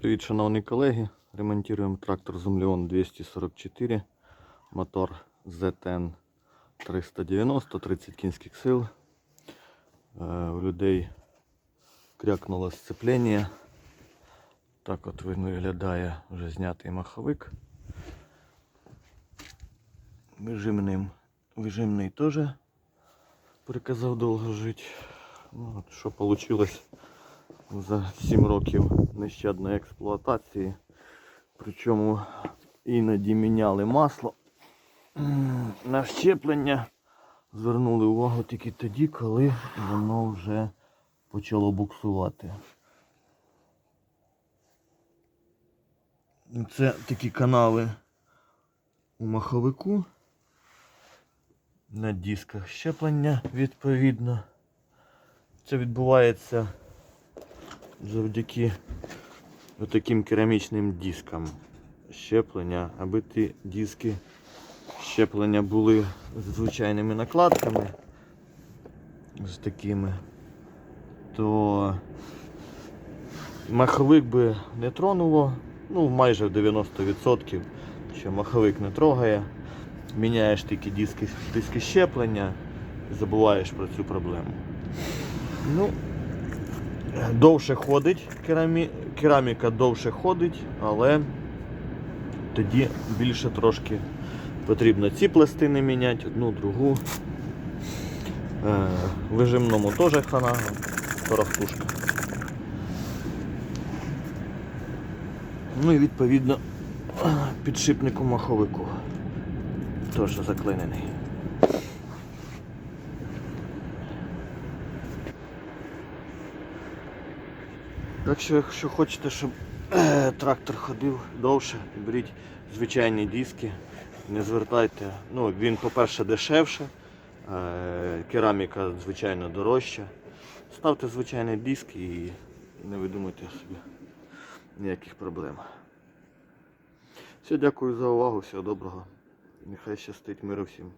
Привіт, шановні колеги. Ремонтуємо трактор Зумлеон 244, мотор ZN 390, 30 кінських сил. Е, У людей крякнуло сцеплення. Так от виглядає вже знятий маховик. Вижимним, вижимний теж приказав довго жити. Ну, от що вийшло за 7 років нещадної експлуатації. Причому іноді міняли масло на щеплення. Звернули увагу тільки тоді, коли воно вже почало буксувати. Це такі канали у маховику. На дисках щеплення відповідно. Це відбувається завдяки таким керамічним дискам щеплення, аби ті диски щеплення були з звичайними накладками, з такими, то маховик би не тронуло, ну майже в 90%, що маховик не трогає. Міняєш тільки диски, диски щеплення забуваєш про цю проблему. Ну, довше ходить керамі... кераміка довше ходить, але тоді більше трошки потрібно ці пластини міняти, одну, другу. Е, вижимному теж хана, торохтушка. Ну і відповідно підшипнику маховику теж заклинений. Так що, якщо хочете, щоб е, трактор ходив довше, беріть звичайні диски, не звертайте. Ну, він, по-перше, дешевше, е, кераміка, звичайно, дорожча. Ставте звичайні диски і не видумуйте собі ніяких проблем. Все, дякую за увагу, всього доброго. Нехай щастить миру всім.